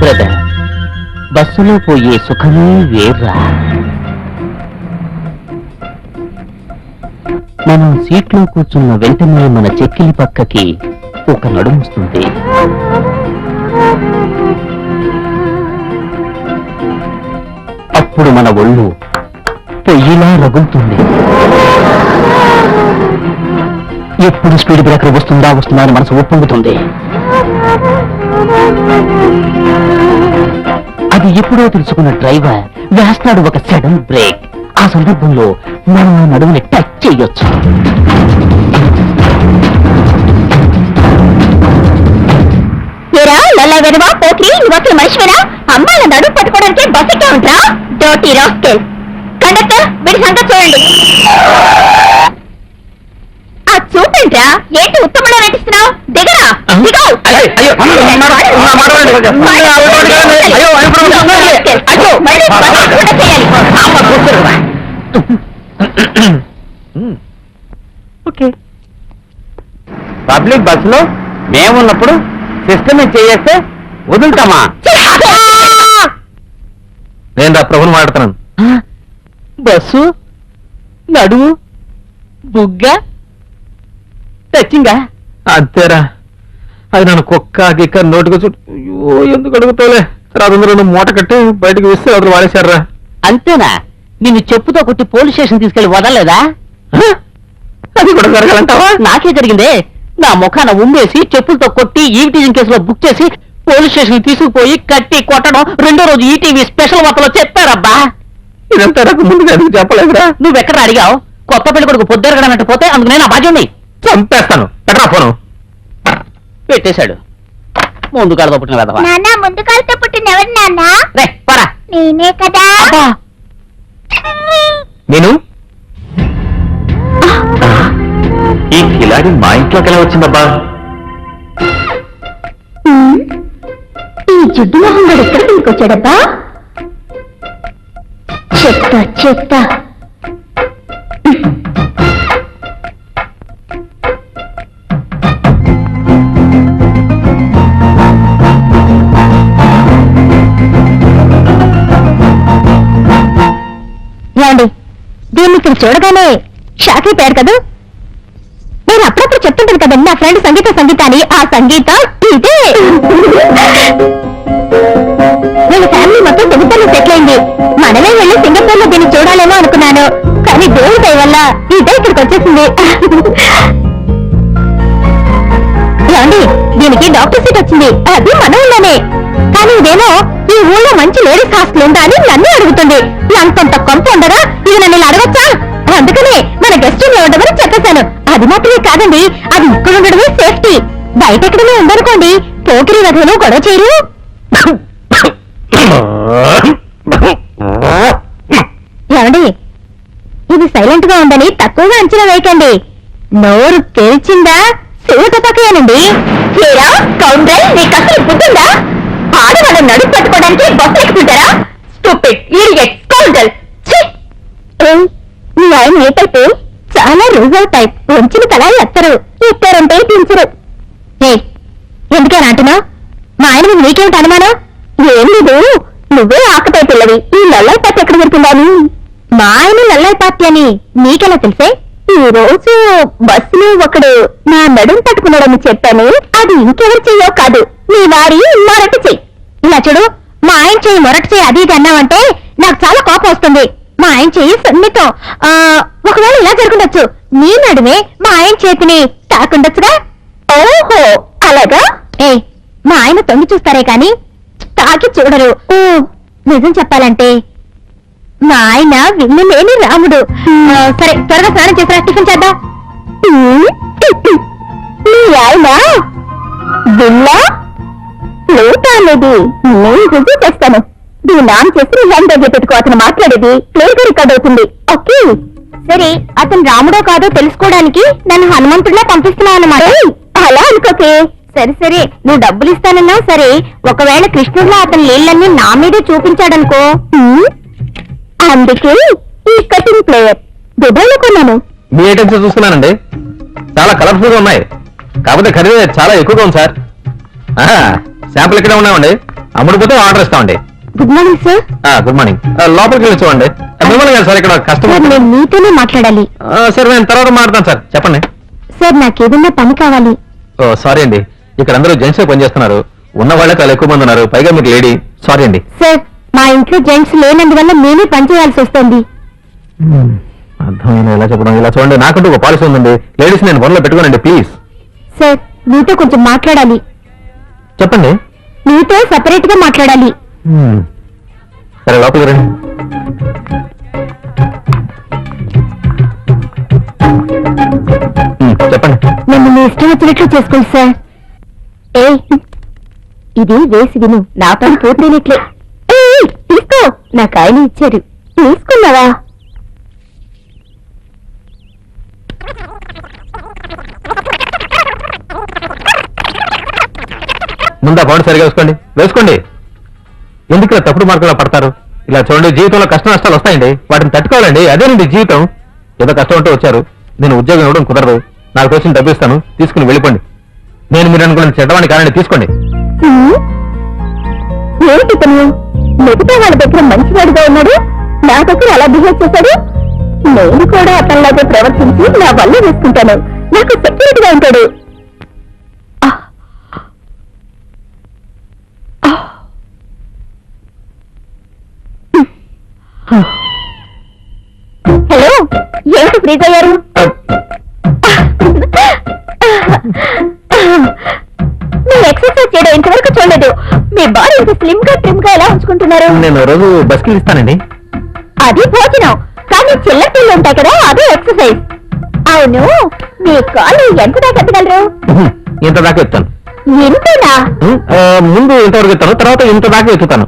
Brother బస్సులో పోయే సుఖమే వేర్రా. మనం సీట్లో కూర్చున్న వెంటనే మన చెక్కిలి పక్కకి ఒక నడుముస్తుంది అప్పుడు మన ఒళ్ళు పొయ్యిలా రగులుతుంది. ఎప్పుడు స్పీడ్ బ్రేకర్ వస్తుందా వస్తుందా అని మనసు ఒప్పొంగుతుంది అది ఎప్పుడో తెలుసుకున్న డ్రైవర్ వేస్తాడు ఒక సడన్ బ్రేక్. ఆ సందర్భంలో మనం ఆ నడుముని టచ్ చేయొచ్చు. ఏరా నల్ల వెదవా పోకిరి నువ్వు అసలు అమ్మాయిల నడుము పట్టుకోవడానికి బస్సు ఎక్కా ఉంటా డోటీ రాస్కెల్ కండక్టర్ వీడి సంగతి చూడండి. ఆ చూపంట్రా ఏంటి ఉత్తమంలో ఓకే పబ్లిక్ బస్సులో మేమున్నప్పుడు సిస్టమ్ చేయేస్తే వదులుతామా నేను రా ప్రభుని మాడుతున్నాను బస్సు నడుము బుగ్గ టచ్చింగా అంతేరా అది నన్ను కుక్క గిక్క నోటికి చుట్టూ అయ్యో ఎందుకు అడుగుతావులే? తర్వాత నన్ను మూట కట్టి బయటకు విస్తే అతను వాడేశారా అంతేనా? నిన్ను చెప్పుతో కొట్టి పోలీస్ స్టేషన్ తీసుకెళ్ళి వదలలేదా? అది కూడా జరగాలంటావా? నాకే జరిగిందే. నా ముఖాన ఉమ్మేసి చెప్పులతో కొట్టి ఈవిటీజింగ్ కేసులో బుక్ చేసి పోలీస్ స్టేషన్ తీసుకుపోయి కట్టి కొట్టడం రెండో రోజు ఈటీవీ స్పెషల్ వార్తలో చెప్పారబ్బా. ఇదంతా నాకు ముందుగా ఎందుకు చెప్పలేదురా? నువ్వెక్కడ అడిగావు? కొత్త పెళ్ళి కొడుకు పొద్దురగడమంటే పోతే అందుకు నేను బాధ్యుని చంపేస్తాను. ఎట్రా ఫోను. పెట్టేశాడు. ముందు కాడతో పుట్టిన వెధవా. ముందు కాలతో పుట్టిన ఎవరు నాన్న? రే పరా. నేనే కదా. నేను? ఈ కిలాడి మా ఇంట్లోకి ఎలా వచ్చిందబ్బా? ఈ జిడ్డు మొహం గడు ఎక్కడ తీసుకొచ్చాడబ్బా చెత్త చెత్త. ఏమండి? దీన్ని ఇక్కడ చూడగానే షాక్ అయిపోయారు కదా? నేను అప్పుడప్పుడు చెప్తుంటాను కదండి నా ఫ్రెండ్ సంగీత సంగీత అని ఆ సంగీత ఇదే. వీళ్ళ ఫ్యామిలీ మొత్తం దిగుతాను సెటిల్ అయింది. మనమే వెళ్ళి సింగపూర్లో దీన్ని చూడాలేమో అనుకున్నాను. కానీ దేవుడి వల్ల ఇదే ఇక్కడికి వచ్చేసింది. దీనికి డాక్టర్ సీట్ వచ్చింది. అది మన ఊళ్ళోనే. కానీ ఇదేమో ఈ ఊళ్ళో మంచి లేడీస్ హాస్టల్ ఉందా అని నన్ను అడుగుతుంది. అంతంత కొంత ఉండగా ఇది నన్ను ఇలా అడగచ్చా? అందుకనే మన గెస్ట్ రూమ్లో ఉండమని చెప్పేశాను. అది మాత్రమే కాదండి అది ఇక్కడ ఉండడమే సేఫ్టీ. బయట ఎక్కడమే ఉందనుకోండి పోకిరి వధువులు గొడవ చేయరు. ఏమండి? ఇది సైలెంట్గా ఉందని తక్కువగా అంచనా వేయకండి. నోరు తెరిచిందా? శివతపకయానండి ఏరా కౌంటర్ నీకు అసలు గుర్తుందా ఆడవాళ్ళ నడుపు పట్టుకోవడానికి బస్సు ఎక్కుతుంటారా? స్టూపిడ్ ఈడియట్ కౌంటర్ మీ ఆయన ఏ టైపు? చాలా రూజల్ టైప్ వంచిన తల ఎత్తరు ఎత్తారంటే దించరు ఏ ఎందుకే అంటున్నావు మా ఆయన నీకేమిటి అనుమానం? ఏం లేదు. నువ్వే ఆకతాయి పిల్లవి. ఈ నల్లై పార్టీ ఎక్కడ దొరికిందని మా ఆయన నల్లై పార్టీ అని నీకెలా తెలిసే? ఈ రోజు బస్సులో ఒకడు నా నడుం పట్టుకున్నాడని చెప్పాను. అది ఇంకెవరు చెయ్యో కాదు. నీ వారి మొరటి చెయ్యి. ఇలా చూడు మా ఆయన చెయ్యి మొరటి చెయ్యి అది ఇది అన్నావంటే నాకు చాలా కోపం వస్తుంది. మా ఆయన చెయ్యి సున్నితం ఆ, ఒకవేళ ఇలా జరుగుండొచ్చు నీ నడుమే మా ఆయన చేతిని తాకుండొచ్చుగా? ఓహో అలాగా? ఏ మా ఆయన తొంగి చూస్తారే కాని తాకి చూడరు. ఓ నిజం చెప్పాలంటే మా ఆయన విల్లు లేని రాముడు. సరే త్వరగా స్నానం చేసిరా టిఫిన్ చేద్దాం. మీ ఆయన? విల్లా ప్లేట్ అనేది నేను రుజువు చేస్తాను. దీన్ని ఆన్ చేసి నీ హ్యాండ్ దగ్గర పెట్టుకో అతను మాట్లాడేది గా రికార్డ్ అవుతుంది. ఓకే? సరే అతను రాముడో కాదో తెలుసుకోవడానికి నన్ను హనుమంతుడిలా పంపిస్తున్నావు అన్నమాట. అలా అనుకోకే. సరే సరే నువ్వు డబ్బులు ఇస్తానన్నా సరే ఒకవేళ కృష్ణుడిలో అతని నీళ్ళన్నీ నా మీదే చూపించాడనుకో? అందుకే ఈ కటింగ్ ప్లేయర్ దుబాయ్లో కొన్నాను. మీ ఐటమ్స్ చూస్తున్నానండి చాలా కలర్ఫుల్గా ఉన్నాయి. కాకపోతే ఖరీదు చాలా ఎక్కువగా ఉంది సార్. శాంపుల్ ఇక్కడే ఉన్నామండి. అమ్ముడుపోతే ఆర్డర్ ఇస్తామండి. Good morning sir. Good morning. లోపలికి వెళ్ళి చూడండి. మిమ్మల్ని కాదు సార్ ఇక్కడ కస్టమర్ నేను మీతోనే మాట్లాడాలి. సార్ నేను తర్వాత మాట్లాడతాను సార్. చెప్పండి. సార్ నాకేదన్నా పని కావాలి. ఓ సారీ అండి. ఇక్కడ అందరూ జెంట్స్ పనిచేస్తున్నారు ఉన్న వాళ్ళే చాలా ఎక్కువ మంది ఉన్నారు. పైగా మీకు లేడీ. సారీ అండి. సార్ మా ఇంట్లో జెంట్స్ లేనందువల్ల మేమే పని చేయాల్సి వస్తుంది. అర్థమైన ఎలా చెప్పడం? ఇలా చూడండి. నాకంటూ ఒక పాలసీ ఉందండి. లేడీస్ నేను పనిలో పెట్టుకోనండి ప్లీజ్. సార్ మీతో కొంచెం మాట్లాడాలి. చెప్పండి. మీతో సపరేట్గా మాట్లాడాలి. సరే లోపలికి రండి. చెప్పండి. నన్ను మీ ఇష్టం వచ్చినట్లు చేసుకోండి సార్. ఏ ఇది వేసి విను. నా పని పూర్తయినట్లే. తీసుకో నాకు ఆయన ఇచ్చారు. తీసుకున్నావా? ముందు పౌండ్ సరిగా వేసుకోండి. వేసుకోండి. ఎందుకు ఇలా తప్పుడు మార్కులు పడతారు? ఇలా చూడండి జీవితంలో కష్ట నష్టాలు వస్తాయండి. వాటిని తట్టుకోవాలండి. అదేనండి జీవితం. ఏదో కష్టం ఉంటే వచ్చారు. నేను ఉద్యోగం ఇవ్వడం కుదరదు. నాకు వచ్చిన డబ్బు ఇస్తాను. తీసుకుని వెళ్ళిపోండి. నేను మీరు అనుకున్న చెడ్డవాణి కారణి తీసుకోండి? ఏంటి మిగతా వాళ్ళ దగ్గర మంచివాడిగా ఉన్నాడు? నా దగ్గర అలా బిహేవ్ చేశాడు? నేను కూడా అతనిలాగే ప్రవర్తించి నా వల్ల వేసుకుంటాను నాకు సెక్యూరిటీగా ఉంటాడు. హలో ఏంటి ఫ్రీజ్ అయ్యారు మీ బాడీ ఇంత స్లిమ్గా ట్రిమ్గా ఎలా ఉంచుకుంటున్నారు? నేను రోజు బస్కి ఇస్తానండి. అది భోజనం. కానీ చిల్లపిల్లు ఉంటాయి కదా అదే ఎక్సర్సైజ్ అవును మీ కాళ్ళు ఎంత దాకా ఎత్తగలరు? ఇంత దాకా ఎత్తాను. ఎంతనా? ముందు ఇంతవరకు ఎత్తాను తర్వాత ఇంత దాకా ఎత్తుతాను.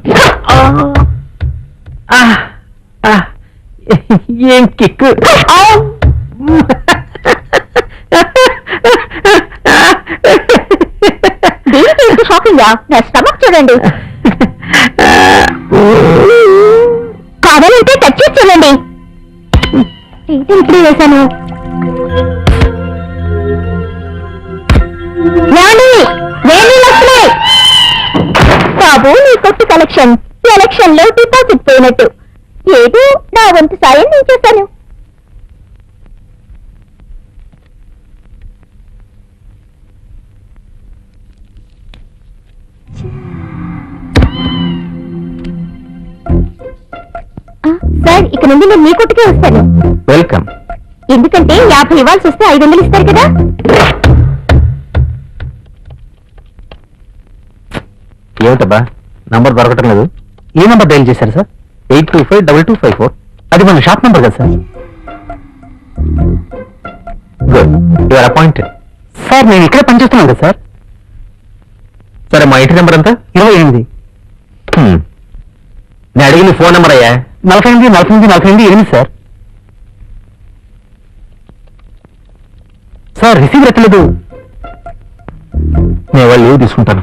ఏం కిక్కు? దీనికి ఎంత షాకింగ్ నా చూడండి. కావాలంటే టచ్ చేసి చూడండి. ఇది ఇప్పుడే వేశాను? బాబు నీ కొట్టు కలెక్షన్ ఎలక్షన్లో డిపాజిట్ పోయినట్టు. ఏదో నా వంతు సాయం నేను చేశాను. సార్ ఇక నుండి నేను మీ కొట్టుకే వస్తాను. వెల్కమ్. ఎందుకంటే యాభై ఇవ్వాల్సి వస్తే ఐదు వందలు ఇస్తారు కదా? ఏమిటబ్బా? నంబర్ దొరకటం లేదు. ఏ నంబర్ డైల్ చేశారు sir? Eight two five double two five four. అది మన షాప్ నంబర్ కదా sir. Good. Your appointed. Sir నేను ఇక్కడ పనిచేస్తున్నాను కదా సార్. సరే మా ఇంటి నెంబర్ ఎంత? ఇరవై ఎనిమిది. నేను అడిగిన ఫోన్ నెంబర్ అయ్యా. నలభై ఎనిమిది నలభై ఎనిమిది నలభై ఎనిమిది ఎనిమిది సార్. సార్ రిసీవ్ ఎత్తలేదు. నేను వాళ్ళు లీవ్ తీసుకుంటాను.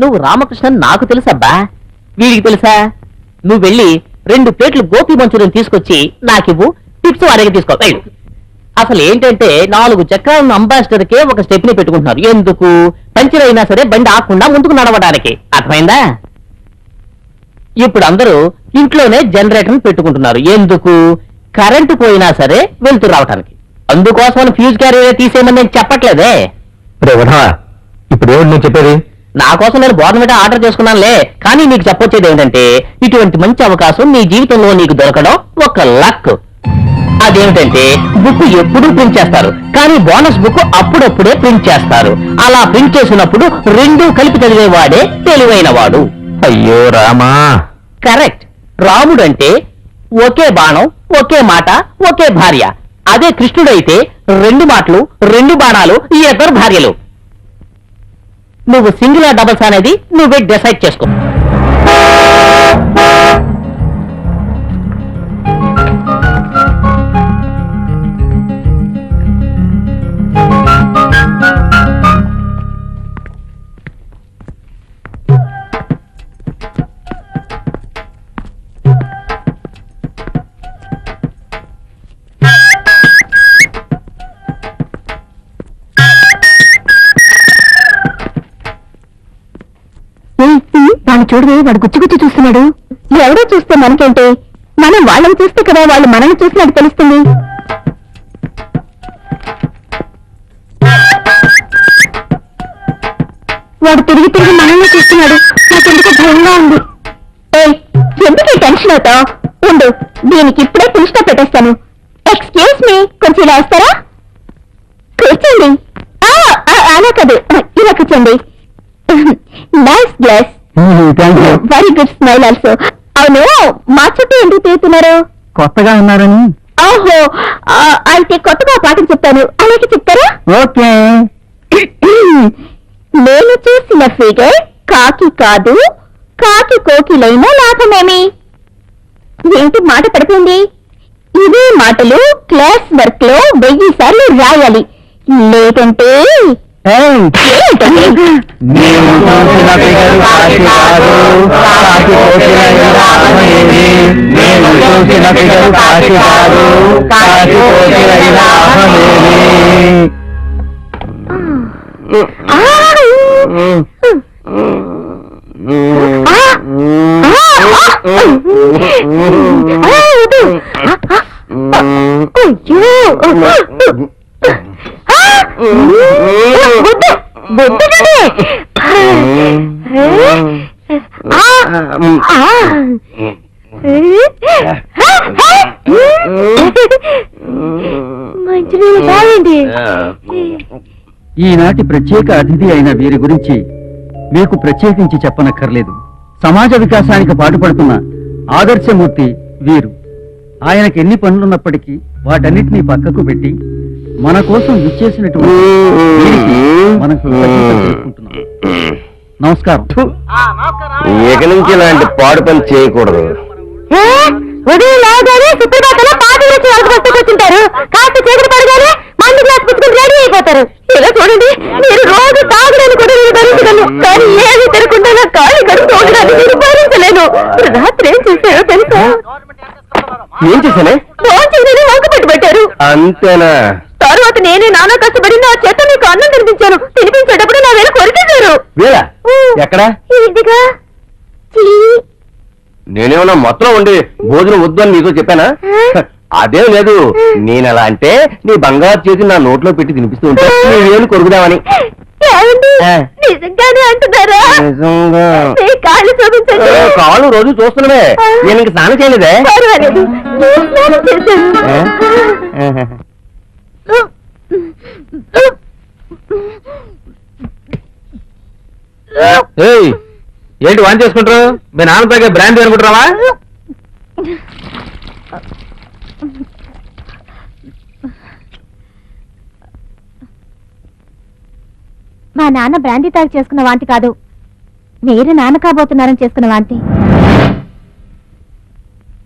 నువ్వు రామకృష్ణ నాకు తెలుసబ్బా వీడికి తెలుసా? నువ్వు వెళ్ళి రెండు ప్లేట్లు గోపి మంచూరియన్ తీసుకొచ్చి నాకివ్వు. టిప్స్ వారికి తీసుకో వెళ్ళు. అసలు ఏంటంటే నాలుగు చక్రాలను అంబాసిడర్ కే ఒక స్టెప్ని పెట్టుకుంటున్నారు. ఎందుకు? పంచర్ అయినా సరే బండి ఆకుండా ముందుకు నడవడానికి. అర్థమైందా? ఇప్పుడు అందరూ ఇంట్లోనే జనరేటర్ పెట్టుకుంటున్నారు. ఎందుకు? కరెంటు పోయినా సరే వెళ్తూ రావటానికి. అందుకోసం ఫ్యూజ్ క్యారియర్ తీసేయమని నేను చెప్పట్లేదే. వధవా ఇప్పుడు ఏమిటి నువ్వు చెప్పేది? నా కోసం నేను బోర్నమిట ఆర్డర్ చేసుకున్నానులే కానీ నీకు చెప్పొచ్చేది ఏంటంటే ఇటువంటి మంచి అవకాశం నీ జీవితంలో నీకు దొరకడం ఒక లక్. అదేమిటంటే బుక్ ఎప్పుడూ ప్రింట్ చేస్తారు కానీ బోనస్ బుక్ అప్పుడప్పుడే ప్రింట్ చేస్తారు. అలా ప్రింట్ చేసినప్పుడు రెండూ కలిపి చదివేవాడే తెలివైన వాడు అయ్యో రామా. కరెక్ట్. రాముడు అంటే ఒకే బాణం ఒకే మాట ఒకే భార్య. అదే కృష్ణుడైతే రెండు మాటలు రెండు బాణాలు ఈ ఇద్దరు భార్యలు. నువ్వు సింగిల్ డబుల్స్ అనేది నువ్వే డిసైడ్ చేసుకో. వాళ్ళు చూడవే వాడు గుచ్చిగుచ్చి చూస్తున్నాడు. ఎవరో చూస్తే మనకేంటి? మనం వాళ్ళని చూస్తే కదా వాళ్ళు మనల్ని చూసినట్టు తెలుస్తుంది. వాడు తిరిగి తిరిగి మనల్ని చూస్తున్నాడు. నాకెందుకు భయంగా ఉంది. ఎందుకు టెన్షన్ అవుతావు? ఉండు దీనికి ఇప్పుడే పులిస్టా పెట్టేస్తాను. ఎక్స్క్యూజ్ మీ కొంచెం ఇలా వస్తారా? కూర్చోండి. అలా కదు. ఇలా కూర్చోండి. Nice glass very good smile also అవును మా చుట్టూ ఎందుకు తీరుతున్నారు కొత్తగా ఉన్నారని. ఓహో అయితే కొత్తగా పాఠం చెప్తాను. అలాగే చెప్తారా? ఓకే. నేను చూసిన ఫిగర్ కాకి కాదు కాకి కోకిలైన లాభమేమి? ఏంటి మాట పడిపోయింది? ఇవే మాటలు క్లాస్ వర్క్లో వెయ్యి సార్లు రాయాలి. లేదంటే నేను చూసిన ఫిగర్ కాకి కాదు, కాకి కోకిలైన రామదేవి. నేను చూసిన ఫిగర్ కాకి కాదు, కాకి కోకిలైన రామదేవి. ఆ! ఆ! ఆ! ఆ, వద్దు. ఆ, ఆ. అయ్యో. ఆ! వద్దు. వద్దు కానీ. ఆ! ఆ! మంచినీళ్ళు తాగండి ఈనాటి ప్రత్యేక అతిథి అయిన వీరి గురించి మీకు ప్రత్యేకించి చెప్పనక్కర్లేదు. సమాజ వికాసానికి పాటుపడుతున్న ఆదర్శమూర్తి వీరు. ఆయనకి ఎన్ని పనులున్నప్పటికీ వాటన్నిటినీ పక్కకు పెట్టి మన కోసం విచ్చేసినటువంటి మనం. నమస్కారం. ఇక నుంచి ఇలాంటి పాడు పని చేయకూడదు? ఉదయం కాస్త చీకటి పడగానే మందు గ్లాస్ పుచ్చుకుని అయిపోతారు ఇలా చూడండి మీరు రోజు తాగడానికి కూడా నేను భరించగలను కానీ ఏమి తిరగకుండా నా కాళ్ళు గడుపు తోగడానికి నేను భరించలేను రాత్రి ఏం చేశారో తెలుసా? ఏం చేశానే? వంక పెట్టి పెట్టారు. అంతేనా? తర్వాత నేనే నానా కష్టపడి నా చేత మీకు అన్నం తినిపించాను. తినిపించేటప్పుడు నా వేలు కొరికేశారు. వీరా ఎక్కడా? ఇదిగా? చీ. నేనేమన్నా మొత్తం ఉండి భోజనం వద్దు అని నీతో చెప్పానా? అదేం లేదు. నేను అలా అంటే నీ బంగారు చేతి నా నోట్లో పెట్టి తినిపిస్తూ ఉంటే నీ వేలు కొరుకుదామని ఏమండి? ఆ. నిజంగానే అంటున్నారా? నిజంగా. మీ కాళ్ళు చూపించండి ఏ, కాళ్ళు రోజు చూస్తున్నావే. నేను ఇంక స్నానం చేయలేదే? పర్వాలేదు. నేను స్నానం చేశాను. ఏ? ఏయ్ ఏంటి వాన్ చేసుకుంటారు? మీ నాన్న తాగే బ్రాండ్ అనుకుంటున్నావా? మా నాన్న బ్రాండీ తాగి చేసుకున్న వాంతి కాదు. మీరు నాన్న కాబోతున్నారని చేసుకున్న వాంతి.